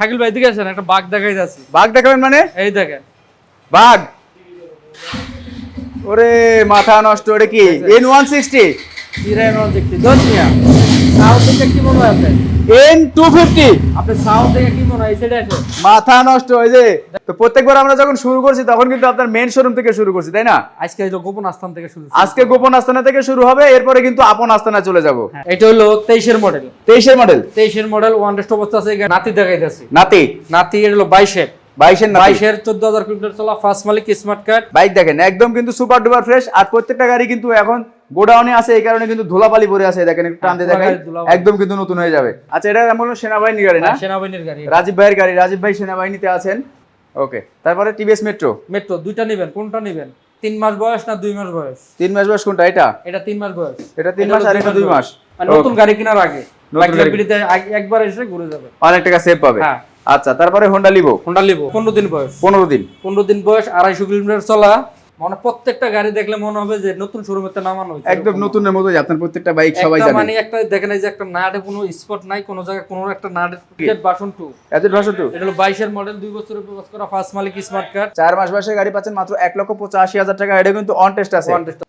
শাকিল ভাই দিকে আসেন একটা বাঘ দেখাই যাচ্ছি বাঘ দেখাবেন মানে? এই দেখেন। বাঘ? ওরে মাথা নষ্ট ওরে কি? এন ওয়ান সিক্সটি হয় এন টু ফিফটি হয়? মাথা নষ্ট ওই যে তো প্রত্যেকবার আমরা যখন শুরু করছি তখন কিন্তু আপনার মেন শোরুম থেকে শুরু করছি তাই না? আজকে হলো গোপন আস্থান থেকে শুরু আজকে গোপন আস্তানা থেকে শুরু হবে এরপরে কিন্তু আপন আস্তানা চলে যাব। হ্যাঁ, এটা হলো তেইশের মডেল তেইশের মডেল তেইশের মডেল ওয়ান অবস্থা আছে নাতি দেখাই নাতি? নাতি এটা হলো বাইশের। বাইশের বাইশের চোদ্দ হাজার কিলোমিটার চলা ফার্স্ট মালিক স্মার্ট কার্ড। বাইক দেখেন একদম কিন্তু সুপার ডুপার ফ্রেশ আর প্রত্যেকটা গাড়ি কিন্তু এখন গোডাউনে আছে এই কারণে কিন্তু ধুলাবালি পরে আছে দেখেন একটু টান দিয়ে হ্যাঁ। একদম কিন্তু নতুন হয়ে যাবে। আচ্ছা এটা এমন হলো গাড়ি না? সেনাবাহিনীর গাড়ি। রাজীব ভাইয়ের গাড়ি রাজীব ভাই সেনাবাহিনীতে আছেন। ওকে তারপরে টিভিএস মেট্রো। মেট্রো দুইটা নেবেন কোনটা নেবেন? তিন মাস বয়স না দুই মাস বয়স? তিন মাস বয়স কোনটা এটা? এটা তিন মাস বয়স। এটা তিন মাস আর এটা দুই মাস নতুন গাড়ি কেনার আগে। একবার এসে ঘুরে যাবে। অনেক টাকা সেভ পাবে। হ্যাঁ। আচ্ছা তারপরে হোন্ডা লিভো হোন্ডা লিবো পনেরো দিন বয়স। পনেরো দিন। পনেরো দিন বয়স আড়াইশো কিলোমিটার চলা। মানে প্রত্যেকটা গাড়ি দেখলে মনে হবে যে নতুন শোরুমেতে নামানো হয়েছে একদম নতুনের মতোই আপনার প্রত্যেকটা বাইক সবাই জানে। মানে একটা দেখেন এই যে একটা নাটে কোনো স্পট নাই কোনো জায়গায় কোনো একটা নাটের বাসন টু এত ভাষা তো এটা হলো বাইশের মডেল দুই বছরের প্রকাশ করা ফার্স্ট মালিক স্মার্ট কার্ড চার মাস বয়সে গাড়ি পাচ্ছেন মাত্র এক লক্ষ পঁচাশি হাজার টাকা। এটা কিন্তু অন টেস্ট আছে। ওয়ান টেস্ট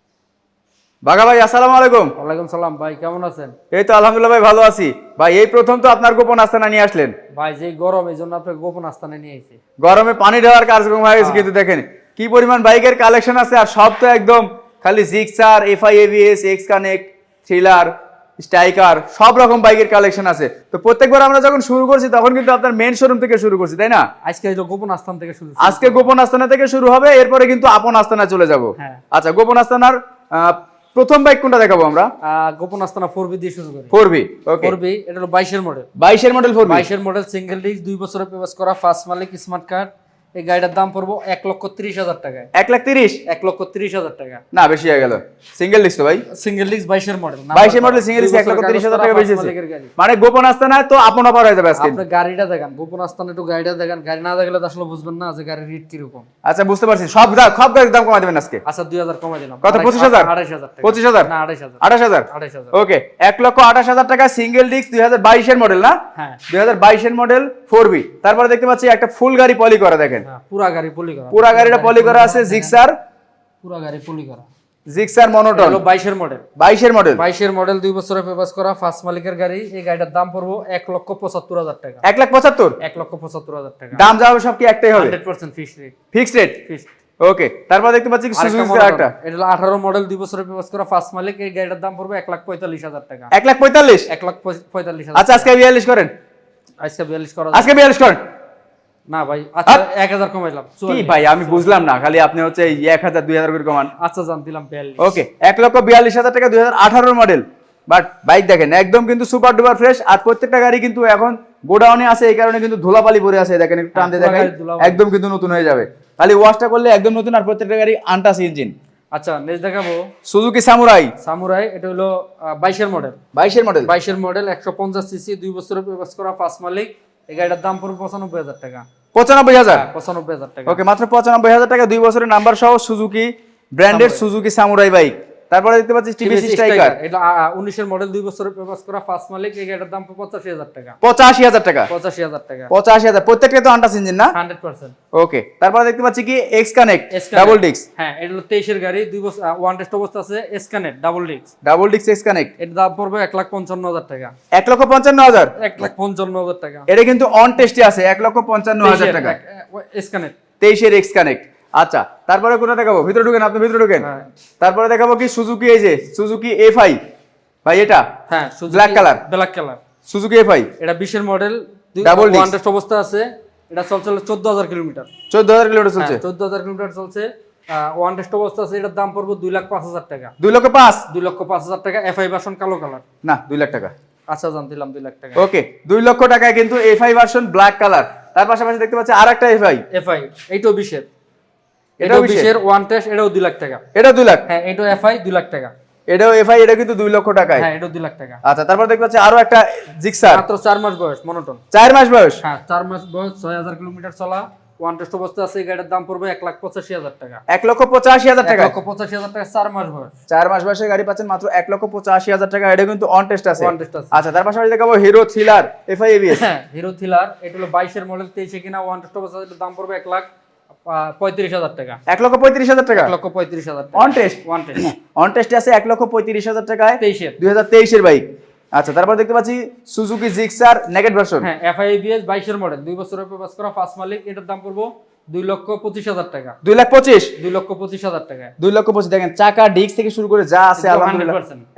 বাঘা ভাই আসসালামু আলাইকুম। ওয়ালাইকুম সালাম ভাই কেমন আছেন? এই তো আলহামদুলিল্লাহ ভাই ভালো আছি। ভাই এই প্রথম তো আপনার গোপন আস্তানা নিয়ে আসলেন। ভাই যে গরম এই জন্য আপনাকে গোপন আস্থানে নিয়ে এসেছি। গরমে পানি দেওয়ার কার্যক্রম হয়ে হ্যাঁ। গেছে কিন্তু দেখেন কি পরিমাণ বাইকের কালেকশন আছে আর সব তো একদম খালি Gixxer FI ABS X connect Thriller Striker সব রকম বাইকের কালেকশন আছে। তো প্রত্যেকবার আমরা যখন শুরু করছি তখন কিন্তু আপনার মেন শোরুম থেকে শুরু করছি তাই না? আজকে হলো গোপন আস্থান থেকে শুরু আজকে গোপন আস্তানা থেকে শুরু হবে এরপরে কিন্তু আপন আস্তানা চলে যাব। হ্যাঁ। আচ্ছা গোপন আস্তানার আহ, প্রথম বাইক কোনটা দেখাবো আমরা? গোপন আস্তানা ফোর বি দিয়ে শুরু করি। ফোর বি ফোর বি এটা হলো বাইশের মডেল বাইশের মডেল ফোর বাইশের মডেল সিঙ্গেল ডিস্ক দুই বছরের পেপাস করা ফার্স্ট মালিক স্মার্ট কার্ড এই গাড়িটার দাম পড়ব এক লক্ষ তিরিশ হাজার টাকায়। এক লাখ তিরিশ? এক লক্ষ তিরিশ হাজার টাকা। না বেশি হয়ে গেল। সিঙ্গেল তো ভাই? সিঙ্গেল ডিস্ক বাইশের মডেল বাইশের মডেল সিঙ্গেল লিস্ট এক লক্ষ তিরিশ হাজার টাকা বেশি। মানে গোপন আস্তানা তো আপন অপার হয়ে যাবে আজকে। গাড়িটা দেখেন গোপন আস্থানে একটু গাড়িটা দেখেন। গাড়ি না দেখলে আসলে বুঝবেন না যে গাড়ির রেট কীরকম। আচ্ছা বুঝতে পারছি। সব সব গাড়ির দাম কমাই দেবেন আজকে? আচ্ছা দুই হাজার কমাই দিলাম। কত, 25,000? আড়াইশ হাজার? পঁচিশ হাজার? না আড়াইশ হাজার। আঠাশ হাজার? আড়াইশ হাজার। ওকে এক লক্ষ আঠাশ হাজার টাকা সিঙ্গেল ডিস্ক দুই হাজার বাইশের মডেল না? হ্যাঁ। দুই হাজার বাইশের মডেল ফোর বি তারপরে দেখতে পাচ্ছি একটা ফুল গাড়ি পলি করা দেখেন। হ্যাঁ, পুরা গাড়ি পলি করা। পুরা গাড়িটা পলি করা আছে জিক্সার পুরা গাড়ি পলি করা। জিক্সার মনোটন হলো বাইশের মডেল বাইশের মডেল বাইশের মডেল দুই বছরের পেপাস করা ফার্স্ট মালিকের গাড়ি। এই গাড়িটার দাম পড়ব এক লক্ষ পঁচাত্তর হাজার টাকা। এক লাখ পঁচাত্তর? এক লক্ষ পঁচাত্তর হাজার টাকা। দাম যা হবে সব কি একটাই হবে? Hundred percent fix rate fixed rate fix okay তারপর দেখতে পাচ্ছি সুজুকি একটা। এটা হলো আঠারো মডেল দুই বছরের পেপাস করা ফার্স্ট মালিক। এই গাড়িটার দাম পড়বে এক লাখ পঁয়তাল্লিশ হাজার টাকা। এক লাখ পঁয়তাল্লিশ? এক লাখ পঁয়- পঁয়তাল্লিশ হাজার আচ্ছা আজকে বিয়াল্লিশ করেন। আজকে বিয়াল্লিশ করা আজকে বিয়াল্লিশ করেন। না ভাই আচ্ছা এক হাজার কমাইলাম কি ভাই আমি বুঝলাম না খালি আপনি হচ্ছে এই এক হাজার দুই হাজার করে কমান। আচ্ছা জান দিলাম ওকে এক লক্ষ বিয়াল্লিশ হাজার টাকা দুই হাজার আঠারোর মডেল বাট বাইক দেখেন একদম কিন্তু সুপার ডুপার ফ্রেশ আর প্রত্যেকটা গাড়ি কিন্তু এখন গোডাউনে আছে এই কারণে কিন্তু ধুলাবালি পরে আছে দেখেন একটু টান দিয়ে পুরো দেখাই গাড়ি ধুলাবালি। একদম কিন্তু নতুন হয়ে যাবে। খালি ওয়াশটা করলে একদম নতুন আর প্রত্যেকটা গাড়ি আনটাস ইঞ্জিন আচ্ছা নেক্সট দেখাবো। সুজুকি সামুরাই সামুরাই এটা হলো বাইশের মডেল বাইশের মডেল বাইশের মডেল একশো পঞ্চাশ সিসি দুই বছরের পেপাস করা ফার্স্ট মালিক। এই গাড়িটার দাম পড়বে পঁচানব্বই হাজার টাকা। পঁচানব্বই হাজার? হ্যাঁ, পঁচানব্বই হাজার টাকা। ওকে মাত্র পঁচানব্বই হাজার টাকা দুই বছরের নাম্বার সহ সুজুকি ব্র্যান্ডের সুজুকি সামুরাই বাইক তারপরে দেখতে পাচ্ছি টিভিএস স্ট্রাইকার এটা উনিশের মডেল দুই বছরের পেপাস করা ফার্স্ট মালিক এই গাড়িটার দাম পঁচাশি হাজার টাকা। পঁচাশি হাজার টাকা। পঁচাশি হাজার টাকা। পঁচাশি হাজার। প্রত্যেকটা তো আন্টাস ইঞ্জিন না? Hundred percent. ওকে তারপরে দেখতে পাচ্ছি কি? এক্স কানেক্ট ডাবল ডিক্স হ্যাঁ এটা হলো তেইশের গাড়ি দুই বছর ওয়ান টেস্ট অবস্থা আছে এসকানেট ডাবল ডিক্স ডাবল ডিক্স এক্স কানেক্ট এর দাম পড়বে এক লাখ পঞ্চান্ন হাজার টাকা। এক লক্ষ পঞ্চান্ন হাজার? এক লাখ পঞ্চান্ন হাজার টাকা। এটা কিন্তু অন টেস্টে আছে এক লক্ষ পঞ্চান্ন হাজার টাকা। এসকানেট তেইশের এক্স কানেক্ট আচ্ছা তারপরে কোনটা দেখাবো? ভিতরে ঢুকেন আপনি ভিতরে ঢুকেন। হ্যাঁ। তারপরে দেখাবো কি সুজুকি এই যে সুজুকি এফ আই ভাই এটা? হ্যাঁ Black color? Black colour Suzuki F I এটা বিশের মডেল disc। ওয়ান অবস্থা আছে। এটা চলছে চোদ্দ হাজার কিলোমিটার। চোদ্দ হাজার কিলোমিটার চলছে? চোদ্দ হাজার কিলোমিটার চলছে। ওয়ান টেস্ট অবস্থা আছে এটার দাম পড়বে দুই লাখ পাঁচ হাজার টাকা। দুই লক্ষ পাঁচ? দুই লক্ষ পাঁচ হাজার টাকা। এফআই ভার্সন কালো কালার না দুই লাখ টাকা। আচ্ছা জান দিলাম দুই লাখ টাকা। ওকে দুই লক্ষ টাকায় কিন্তু F I version black colour তার পাশাপাশি দেখতে পাচ্ছি আর একটা এফ আই এফআই এইটাও বিশের। এটাও এটাও বিশের? ওয়ান টেস্ট এটাও দুই লাখ টাকা। এটা দুই লাখ? হ্যাঁ এটাও এফআই দুই লাখ টাকা। এটাও এফ আই এটা কিন্তু দুই লক্ষ টাকায়। হ্যাঁ এটাও দুই লাখ টাকা। আচ্ছা তারপর দেখতে পাচ্ছি আরও একটা জিক্সার। মাত্র চার মাস বয়স মনোটন চার মাস বয়স? হ্যাঁ চার মাস বয়স ছয় হাজার কিলোমিটার চলা। ওয়ান টেস্ট অবস্থা আছে গাড়ির দাম পড়বে এক লাখ পঁচাশি হাজার টাকা। এক লক্ষ পঁচাশি হাজার টাকা লক্ষ পঁচাশি হাজার টাকা চার মাস বয়স। চার মাস বয়সের গাড়ি পাচ্ছেন মাত্র এক লক্ষ পঁচাশি হাজার টাকা এটা কিন্তু অন টেস্ট আছে। On test আছে। আচ্ছা তার পাশাপাশি দেখাবো হিরো থ্রিলার এফআই এবিএস হ্যাঁ হিরো থ্রিলার এটা হলো বাইশের মডেল তেইশে কিনা ওয়ান টেস্ট অবস্থা দাম পড়বে এক লাখ। পঁয়ত্রিশ হাজার টাকা। এক লক্ষ পঁয়ত্রিশ হাজার টাকা? এক লক্ষ পঁয়ত্রিশ হাজার on test one test on টেস্টে আছে এক লক্ষ পঁয়ত্রিশ হাজার টাকায়? তেইশের। দুই হাজার তেইশের বাইক আচ্ছা তারপর দেখতে পাচ্ছি সুজুকি জিক্সার নেগেট ভার্সন হ্যাঁ এফআইবিএস বাইশের মডেল দুই বছরের পেপাস করা ফার্স্ট মালিক এটার দাম পড়ব দুই লক্ষ পঁচিশ হাজার টাকা। দুই লাখ পঁচিশ? দুই লক্ষ পঁচিশ হাজার টাকা। দুই লক্ষ পঁচিশ। দেখেন চাকা ডিস্ক থেকে শুরু করে যা আছে একদম আলহামদুলিল্লাহ।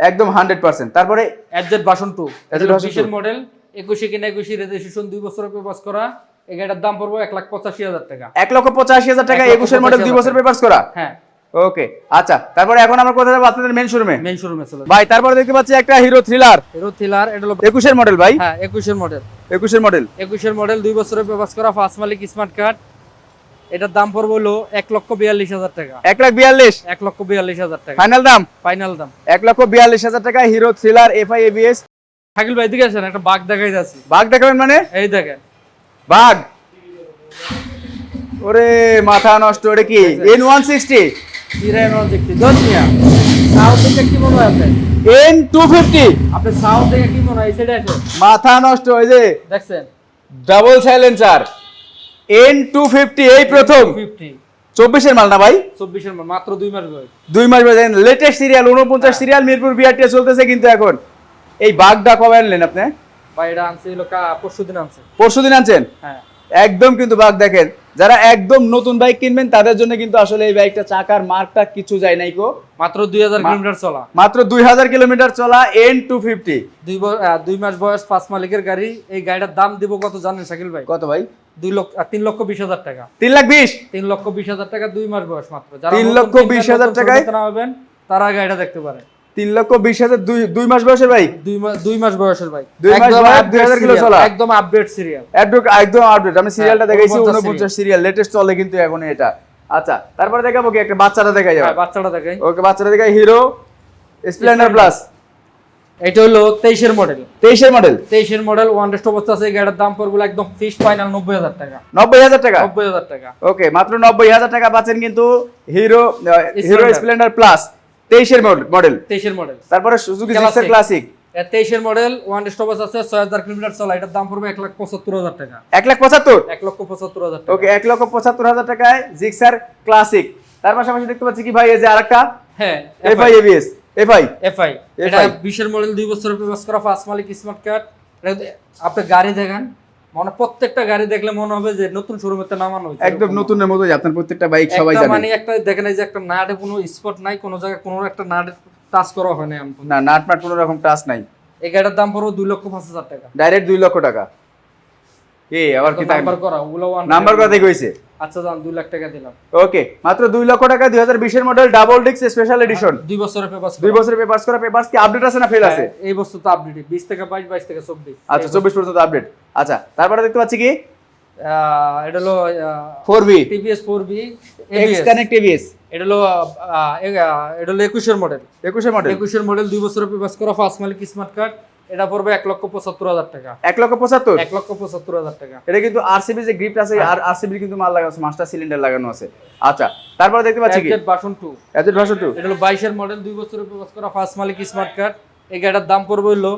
একদম হান্ড্রেড পার্সেন্ট তারপরে এফজেড বাসন টু 2 মডেল একুশে কিনা একুশে রেজিস্ট্রেশন দুই বছরের পেপাস করা এই গাড়িটার দাম পড়ব এক লাখ পঁচাশি হাজার টাকা। এক লক্ষ পঁচাশি হাজার টাকা একুশের মডেল দুই বছর পেপার্স করা? হ্যাঁ। ওকে আচ্ছা তারপরে এখন আমরা কোথায় যাব? আপনাদের মেন শোরুমে মেন শোরুমে চলে ভাই তারপরে দেখতে পাচ্ছি একটা হিরো থ্রিলার হিরো থ্রিলার এটা হলো একুশের মডেল ভাই। হ্যাঁ একুশের মডেল একুশের মডেল একুশের মডেল দুই বছরের পেপাস করা ফার্স্ট মালিক স্মার্ট কার্ড এটার দাম পড়ব হলো এক লক্ষ বিয়াল্লিশ হাজার টাকা। এক লাখ বিয়াল্লিশ? এক লক্ষ বিয়াল্লিশ হাজার টাকা। ফাইনাল দাম? ফাইনাল দাম। এক লক্ষ বিয়াল্লিশ হাজার টাকা Hero Thriller FI ABS Shakil ভাই দিকে আসেন একটা বাঘ দেখাই যাচ্ছি বাঘ দেখাবেন মানে? এই দেখেন। বাঘ। ওরে মাথা নষ্ট কি? এন ওয়ান সিক্সটি ইরান দেখছি দশ মিয়া সাউথ থেকে কি মনে হয় আপনার? এন টু ফিফটি আপনি সাউথ থেকে কি মনে হয়? এই মাথা নষ্ট ওই যে দেখছেন? Double silencer N two fifty এই প্রথম। ফিফটি চব্বিশের মাল না ভাই? চব্বিশের মাল, মাত্র দুই মাস বয়স। দুই মাস লেটেস্ট সিরিয়াল উনপঞ্চাশ সিরিয়াল মিরপুর বিআরটি চলতেছে কিন্তু এখন। এই বাঘটা কবে আনলেন আপনি? এটা আনছে আনছে। আনছেন? হ্যাঁ। একদম কিন্তু বাঘ দেখেন যারা একদম নতুন বাইক কিনবেন তাদের জন্য কিন্তু আসলে এই বাইকটা চাকার মার্কটা কিছু যায় নাই কো মাত্র দুই হাজার কিলোমিটার চলা। মাত্র দুই হাজার কিলোমিটার চলা এন টু ফিফটি দুই দুই মাস বয়স পাঁচ মালিকের গাড়ি এই গাড়িটার দাম দিব কত জানেন শাকিল ভাই? কত ভাই? দুই লক্ষ তিন লক্ষ বিশ হাজার টাকা। তিন লাখ বিশ? তিন লক্ষ বিশ হাজার টাকা দুই মাস বয়স মাত্র। তিন লক্ষ বিশ হাজার টাকায়? হবেন তারা গাড়িটা দেখতে পারে। তিন লক্ষ বিশ হাজার দুই দুই মাস বয়সের বাইক দুই মাস দুই মাস বয়সের ভাই। দুই মাস বয়স, update 2000 কিলো চলা। একদম আপডেট সিরিয়াল একদম আপডেট আমি সিরিয়ালটা হ্যাঁ, দেখাইছি 49 উনপঞ্চাশ সিরিয়াল লেটেস্ট চলে কিন্তু এখন এটা। আচ্ছা তারপরে দেখাবো কি একটা বাচ্চাটা দেখা যাবে। হ্যাঁ বাচ্চাটা দেখাই। ওকে বাচ্চাটা দেখাই হিরো স্প্লেন্ডার প্লাস এটা হলো তেইশের মডেল তেইশের মডেল তেইশের মডেল ওয়ান টেস্ট অবস্থা আছে গাড়ির দাম পড়বে একদম ফিক্সড ফাইনাল নব্বই হাজার টাকা। নব্বই হাজার টাকা? নব্বই হাজার টাকা। ওকে মাত্র নব্বই হাজার টাকা পাচ্ছেন কিন্তু হিরো হিরো স্প্লেন্ডার প্লাস তেইশের মডেল। তেইশের মডেল। তারপরে সুজুকি। জিক্সার ক্লাসিক তেইশের মডেল ওয়ান টেস্ট আছে ছয় হাজার কিলোমিটার চলা। এটার দাম পড়বে এক লাখ পঁচাত্তর হাজার টাকা। এক লাখ পঁচাত্তর? এক লক্ষ পঁচাত্তর হাজার টাকা। ওকে এক লক্ষ পঁচাত্তর হাজার টাকায় জিক্সার ক্লাসিক তার পাশাপাশি দেখতে পাচ্ছি কি ভাই এই যে আরেকটা? হ্যাঁ এফআই এবিএস এফআই এফআই এটা বিশের মডেল দুই বছরের পেপাস করা ফার্স্ট মালিক স্মার্ট কার্ড আপনি গাড়ি দেখেন। মনে প্রত্যেকটা গাড়ি দেখলে মনে হবে যে নতুন শোরুমেতে নামানো হয়েছে একদম নতুনের মতো আপনার প্রত্যেকটা বাইক সবাই জানে। মানে একটা দেখেন এই যে একটা নাটে কোনো স্পট নাই কোনো জায়গায় কোনো একটা নাট টাচ করা হয় না না নাট মাট কোনো রকম টাচ নাই। এই গাড়ির দাম পড়বে দুই লক্ষ পাঁচ হাজার টাকা। ডাইরেক্ট দুই লক্ষ টাকা। এ আবার কি নাম্বার করা ওগুলো নাম্বার টাকা। কত হয়েছে আচ্ছা লাখ টাকা দিলাম। ওকে মাত্র লক্ষ টাকা মডেল ডাবল ডিক্স স্পেশাল এডিশন দুই বছরের পেপার্স করা। পেপার্স কি আপডেট আছে না ফেল আছে? এই বস্তু তো আপডেট থেকে থেকে আচ্ছা চব্বিশ পর্যন্ত আপডেট আচ্ছা তারপরে দেখতে পাচ্ছি কি? এটা হলো four V TVS four V X connect ABS এটা হলো এটা হলো একুশের মডেল একুশের মডেল একুশের মডেল দুই বছরের পেপার করা ফার্স্ট মালিক স্মার্ট কার্ড এটা পড়বে এক লক্ষ পঁচাত্তর হাজার টাকা। এক লক্ষ পঁচাত্তর? এক লক্ষ পঁচাত্তর হাজার টাকা। এটা কিন্তু আরসিবি যে গ্রিপ আছে আর আরসিবি কিন্তু মাল লাগানো আছে মাস্টার সিলিন্ডার লাগানো আছে। আচ্ছা তারপরে দেখতে পাচ্ছি কি? ভার্সন বাসন টু অ্যাজেট ভার্সন টু এটা হলো বাইশের মডেল দুই বছরের পেপার করা ফার্স্ট মালিক স্মার্ট কার্ড এই গাড়িটার দাম পড়বে হলো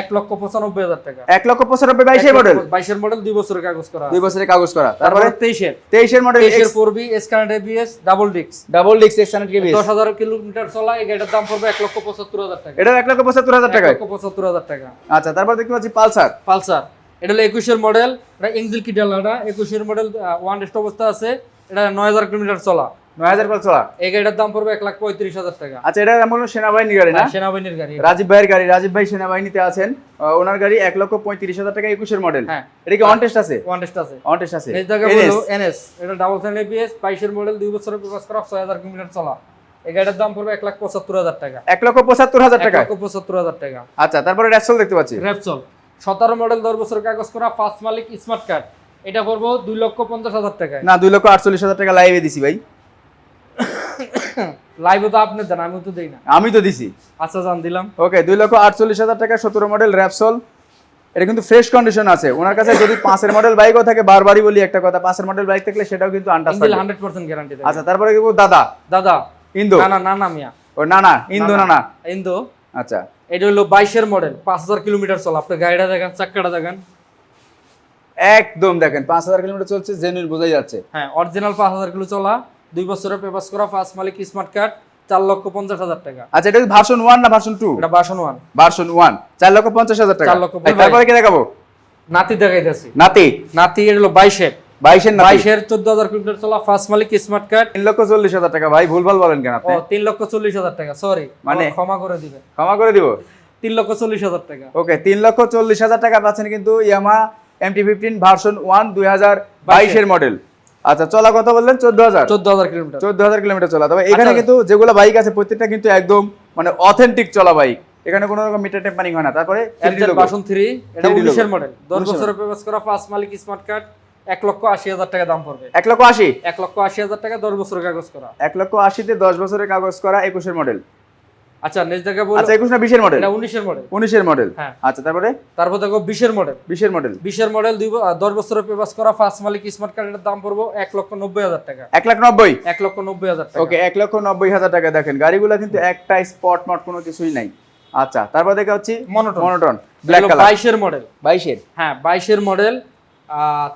এক লক্ষ পঁচানব্বই হাজার টাকা। এক লক্ষ পঁচানব্বই বাইশের মডেল বাইশের মডেল দুই বছরের কাগজ করা দুই বছরের কাগজ করা। তারপরে তেইশের। তেইশের মডেল তেইশের ফোর বি এসকানেট এবিএস ডাবল ডিক্স ডাবল ডিক্স এবিএস দশ হাজার কিলোমিটার চলা এই গাড়িটার দাম পড়বে এক লক্ষ পঁচাত্তর হাজার টাকা। এটা এক লক্ষ পঁচাত্তর হাজার এক লক্ষ পঁচাত্তর হাজার টাকা। আচ্ছা তারপর দেখতে পাচ্ছি পালসার। পালসার। এটা হলো একুশের মডেল এটা ইঞ্জিল কিডালাটা একুশের মডেল ওয়ান অবস্থা আছে এটা নয় হাজার কিলোমিটার চলা। নয় হাজার পালসা এই গাড়িটার দাম পড়বে এক লাখ পঁয়ত্রিশ হাজার টাকা। আচ্ছা এটা এমন সেনাবাহিনী গাড়ি না? হ্যাঁ, সেনাবাহিনীর গাড়ি। রাজীব ভাইয়ের গাড়ি রাজীব ভাই সেনাবাহিনীতে আছেন। ওনার গাড়ি এক লক্ষ পঁয়ত্রিশ হাজার টাকা একুশের মডেল হ্যাঁ। এটা কি অন টেস্ট আছে। ওয়ান রেস্ট আছে অন টেস্ট আছে এনএস এটা ডাবল ফ্যান এবিএস বাইশের মডেল দুই বছরের প্রকাশ করা ছয় হাজার কিলোমিটার চলা। এই গাড়িটার দাম পড়বে এক লাখ পঁচাত্তর হাজার টাকা। এক লক্ষ পঁচাত্তর হাজার এক টাকা লক্ষ পঁচাত্তর হাজার টাকা। আচ্ছা তারপরে র্যাপসল দেখতে পাচ্ছি। র্যাপসল সতেরো মডেল দশ বছরের কাগজ করা ফার্স্ট মালিক স্মার্ট কার্ড এটা পড়ব দুই লক্ষ পঞ্চাশ হাজার টাকায়। না দুই লক্ষ আটচল্লিশ হাজার টাকা লাইভে দিছি ভাই। লাইভে তো আপনি দেন আমি তো দিই না। আমি তো দিছি। আচ্ছা জান দিলাম। ওকে দুই লক্ষ আটচল্লিশ হাজার টাকা সতেরো মডেল র্যাপসল এটা কিন্তু ফ্রেশ কন্ডিশন আছে। ওনার কাছে যদি পাঁচের মডেল বাইকও থাকে বারবারই বলি একটা কথা পাঁচের মডেল বাইক থাকলে সেটাও কিন্তু আনটাস হান্ড্রেড পার্সেন্ট গ্যারান্টি আচ্ছা তারপরে কি দাদা। দাদা। ইন্দো। না না না না মিয়া। ও না না ইন্দো না না ইন্দো। আচ্ছা। এটা হলো বাইশের মডেল পাঁচ হাজার কিলোমিটার চলা। আপনি গাড়িটা দেখেন চাক্কাটা দেখেন। একদম দেখেন পাঁচ হাজার কিলোমিটার চলছে জেনুইন বোঝাই যাচ্ছে। হ্যাঁ অরিজিনাল পাঁচ হাজার কিলো চলা। দুই বছরের পেপাস করা ফার্স্ট মালিক স্মার্ট কার্ড চার লক্ষ পঞ্চাশ হাজার টাকা। আচ্ছা এটা ভার্সন ওয়ান না ভার্সন টু এটা বাসন ওয়ান ভার্সন ওয়ান চার লক্ষ পঞ্চাশ হাজার টাকা। তারপরে কি দেখাবো? নাতি দেখাইতেছি। নাতি। নাতি এটা হলো বাইশের। বাইশের বাইশের চোদ্দ হাজার কিলোমিটার চলা ফার্স্ট মালিক স্মার্ট কার্ড। তিন লক্ষ চল্লিশ হাজার টাকা। ভাই ভুলভাল বলেন কেন আপনি? তিন লক্ষ চল্লিশ হাজার টাকা সরি মানে? ক্ষমা করে দিবেন। ক্ষমা করে দিব? তিন লক্ষ চল্লিশ হাজার টাকা। ওকে তিন লক্ষ চল্লিশ হাজার টাকা পাচ্ছেন কিন্তু Yamaha MT fifteen version one দুই হাজার বাইশের মডেল আচ্ছা চলা কত বললেন? চোদ্দ হাজার চোদ্দ হাজার কিলোমিটার। চোদ্দ হাজার কিলোমিটার চলা। তবে এখানে আচ্ছা। কিন্তু যেগুলো বাইক আছে প্রত্যেকটা কিন্তু একদম মানে অথেন্টিক চলা বাইক এখানে কোনো রকম মিটার টেম্পারিং হয় না। তারপরে 3D এফজেড logo। বাসন থ্রি এটা উনিশের মডেল দশ 19 বছরের পেপাস করা ফার্স্ট মালিক স্মার্ট কার্ড এক লক্ষ আশি হাজার টাকা দাম পড়বে। এক লক্ষ আশি? এক লক্ষ আশি হাজার টাকা দশ বছরের কাগজ করা। এক লক্ষ আশিতে দশ বছরের কাগজ করা একুশের মডেল আচ্ছা নেক্সট দেখা বলো। আচ্ছা একুশ না বিশের মডেল এটা উনিশের মডেল উনিশের মডেল হ্যাঁ। আচ্ছা তারপরে? তারপর দেখো বিশের মডেল বিশের মডেল বিশের মডেল দুই ব- আহ, দশ বছরের পেপাস করা ফার্স্ট মালিক স্মার্ট কার্ডের দাম পড়ব এক লক্ষ নব্বই হাজার টাকা। এক লাখ নব্বই? এক লক্ষ নব্বই হাজার টাকা। ওকে এক লক্ষ নব্বই হাজার টাকা দেখেন। গাড়িগুলো কিন্তু একটা স্পট মট কোনো কিছুই নাই। আচ্ছা তারপর দেখা হচ্ছে Monoton। মনোটন ব্ল্যাক কালার বাইশের মডেল বাইশের? হ্যাঁ বাইশের মডেল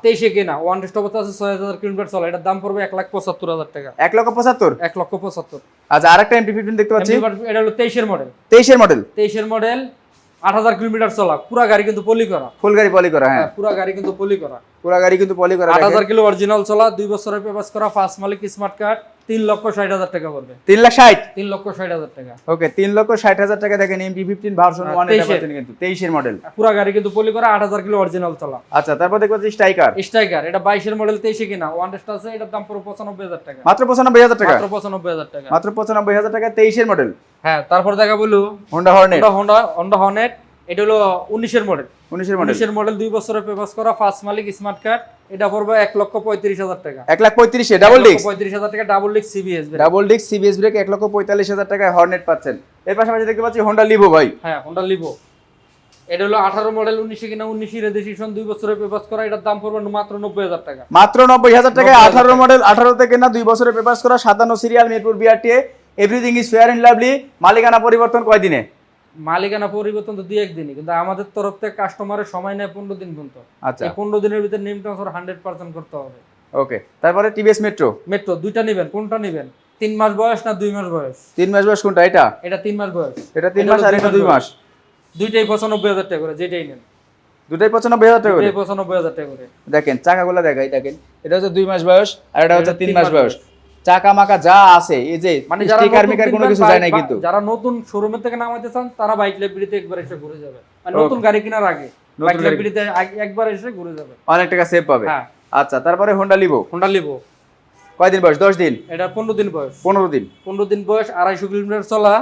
তেইশে কেনা ওয়ান টেস্ট অবস্থা আছে ছয় হাজার কিলোমিটার চলে এটার দাম পড়বে এক লাখ পঁচাত্তর হাজার টাকা। এক লক্ষ পঁচাত্তর? এক লক্ষ পঁচাত্তর। আচ্ছা আর একটা এমটি ফিফটিন দেখতে পাচ্ছি। এটা হলো তেইশের মডেল তেইশের মডেল তেইশের মডেল আট হাজার কিলোমিটার চলা পুরা গাড়ি কিন্তু পলি করা। ফুল গাড়ি পলি করা হ্যাঁ। হ্যাঁ, পুরা গাড়ি কিন্তু পলি করা। পুরা গাড়ি কিন্তু পলি করা আট দেখেন। হাজার কিলো অরিজিনাল চলা দুই বছরের করা মালিক স্মার্ট কার্ড তিন লক্ষ ষাট হাজার টাকা পড়বে। লাখ ষাট? তিন লক্ষ ষাট হাজার টাকা। ওকে লক্ষ ষাট হাজার টাকা দেখেন এমটি ফিফটিন ভার্সন ওয়ান এটা পাচ্ছেন কিন্তু মডেল পুরা গাড়ি কিন্তু পলি করা আট হাজার কিলো অরিজিনাল চলা। আচ্ছা তারপর পাচ্ছি স্ট্রাইকার স্ট্রাইকার এটা বাইশের মডেল তেইশে কিনা। ওয়ান টেস্ট আছে এটার দাম পুরো পঁচানব্বই হাজার টাকা। মাত্র পঁচানব্বই হাজার টাকা? মাত্র পঁচানব্বই হাজার টাকা। মাত্র পঁচানব্বই হাজার টাকা তেইশের মডেল হ্যাঁ তারপর দেখা বলল Honda Hornet Honda Honda Honda Hornet এটা হলো উনিশের মডেল উনিশের মডেল উনিশের মডেল দুই বছরের পেপাস করা ফার্স্ট মালিক স্মার্ট কার্ড এটা পড়বে এক লক্ষ পঁয়ত্রিশ হাজার টাকা। এক লাখ পঁয়ত্রিশে ডাবল ডিস্ক পঁয়ত্রিশ হাজার টাকা double disc CBS double disc CBS brake এক লক্ষ পঁয়তাল্লিশ হাজার টাকায় হর্নেট পাচ্ছেন। এর পাশাপাশি দেখতে পাচ্ছি হোন্ডা লিভো ভাই। হ্যাঁ হোন্ডা লিভো এটা হলো আঠারো মডেল উনিশে কিনা উনিশে রেজিস্ট্রেশন দুই বছরের পেপাস করা। এটার দাম পড়বে মাত্র নব্বই হাজার টাকা। মাত্র নব্বই হাজার টাকায় আঠারো মডেল আঠারো থেকে না দুই বছরের পেপার্স করা সাতান্ন serial Mirpur BRTA everything is fair and lovely মালিকানা পরিবর্তন কয় দিনে মালিকানা পরিবর্তন তো দুই একদিনই কিন্তু আমাদের তরফ থেকে কাস্টমারের সময় নেয় পনেরো দিন পর্যন্ত। আচ্ছা। পনেরো দিনের ভিতরে নিম ট্রান্সফার হান্ড্রেড পার্সেন্ট করতে হবে। ওকে তারপরে টিভিএস মেট্রো মেট্রো দুইটা নেবেন কোনটা নেবেন? তিন মাস বয়স না দুই মাস বয়স? তিন মাস বয়স কোনটা এটা? এটা তিন মাস বয়স। এটা তিন মাস আর এটা দুই মাস। দুইটাই পঁচানব্বই হাজার টাকা করে যেটাই নেন। দুটাই পঁচানব্বই হাজার টাকা করে? পঁচানব্বই হাজার টাকা করে। দেখেন চাকাগুলো দেখাই দেখেন। এটা হচ্ছে দুই মাস বয়স আর এটা হচ্ছে তিন মাস বয়স। চাকা মাকা যা আছে এই যে মানে স্টিকার মিকার কোনো কিছু যায় না কিন্তু। যারা নতুন শোরুমের থেকে নামাইতে চান তারা বাইক লাইব্রেরিতে একবার এসে ঘুরে যাবে। মানে নতুন গাড়ি কেনার আগে বাইক লাইব্রেরিতে একবার এসে ঘুরে যাবে। অনেক টাকা সেভ পাবে। হ্যাঁ। আচ্ছা তারপরে হোন্ডা লিবো হোন্ডা লিভো কয়দিন বয়স? দশ দিন? এটা পনেরো দিন বয়স। পনেরো দিন। পনেরো দিন বয়স আড়াইশো কিলোমিটার চলা।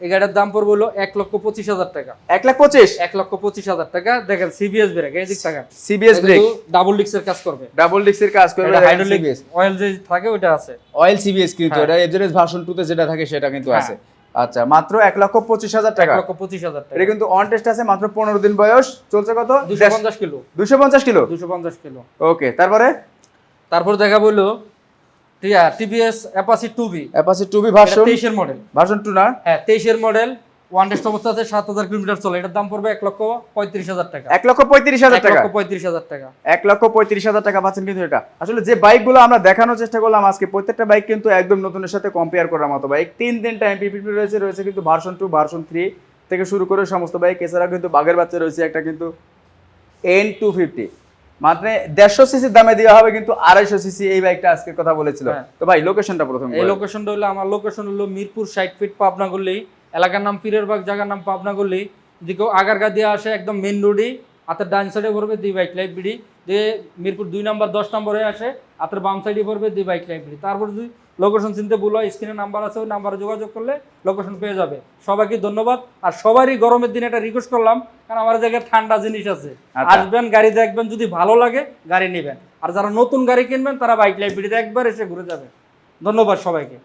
এই গাড়ির দাম পড়বে হলো এক লক্ষ পঁচিশ হাজার টাকা। এক লাখ পঁচিশ? এক লক্ষ পঁচিশ হাজার টাকা। দেখেন সিবিএস ব্রেক এই দিক সিবিএস ব্রেক ডাবল ডিক্সের কাজ করবে। ডাবল ডিস্কের কাজ করবে হাইড্রোলিক অয়েল যে থাকে ওটা আছে। অয়েল সিবিএস কিন্তু। এটা এভারেজ ভার্সন টু তে যেটা থাকে সেটা কিন্তু হ্যাঁ। আছে। আচ্ছা মাত্র এক লক্ষ পঁচিশ হাজার এক টাকা। লক্ষ পঁচিশ হাজার টাকা। এটা কিন্তু অন টেস্ট আছে মাত্র পনেরো দিন বয়স। চলছে কত? দুশো পঞ্চাশ কিলো। দুশো পঞ্চাশ কিলো? দুশো পঞ্চাশ কিলো। ওকে তারপরে? তারপর দেখা বলল TVS Apache two V Apache two V version তেইশের মডেল ভার্সন টু না? হ্যাঁ তেইশের মডেল ওয়ান টেস্ট অবস্থা আছে সাত হাজার কিলোমিটার চলে। এটার দাম পড়বে এক লক্ষ পঁয়ত্রিশ হাজার টাকা। এক লক্ষ পঁয়ত্রিশ হাজার এক টাকা। লক্ষ পঁয়ত্রিশ হাজার টাকা। এক লক্ষ পঁয়ত্রিশ হাজার টাকা পাচ্ছেন কিন্তু এটা। আসলে যে বাইকগুলো আমরা দেখানোর চেষ্টা করলাম আজকে প্রত্যেকটা বাইক কিন্তু একদম নতুনের সাথে কম্পেয়ার করার মতো বাইক তিন তিনটা এমপিপিপি রয়েছে রয়েছে কিন্তু ভার্সন টু ভার্সন থ্রি থেকে শুরু করে সমস্ত বাইক এছাড়াও কিন্তু বাঘের বাচ্চা রয়েছে একটা কিন্তু এন টু ফিফটি মানে দেড়শো সিসির দামে দেওয়া হবে কিন্তু আড়াইশো সিসি এই বাইকটা আজকে কথা বলেছিল। হ্যাঁ। তো ভাই লোকেশনটা প্রথম এই লোকেশনটা হলো আমার লোকেশন হলো মিরপুর ষাট ফিট পাবনা গল্লি এলাকার নাম পীরের বাগ জায়গার নাম পাবনা গল্লি যদি কেউ আগারগা দিয়ে আসে একদম মেন রোডে হাতের ডান সাইডে ভরবে দুই বাইক লাইব্রেরি দিয়ে মিরপুর দুই নম্বর দশ নম্বরে আসে হাতের বাম সাইডে ভরবে দুই বাইক লাইব্রেরি তারপর যদি লোকেশন চিনতে ভুল হয় স্ক্রিনে নাম্বার আছে ওই নাম্বারে যোগাযোগ করলে লোকেশন পেয়ে যাবে। সবাইকে ধন্যবাদ। আর সবারই গরমের দিনে এটা রিকোয়েস্ট করলাম কারণ আমার জায়গায় ঠান্ডা জিনিস আছে। আচ্ছা। আসবেন গাড়ি দেখবেন যদি ভালো লাগে গাড়ি নেবেন। আর যারা নতুন গাড়ি কিনবেন তারা বাইক লাইব্রেরিতে একবার এসে ঘুরে যাবে ধন্যবাদ সবাইকে।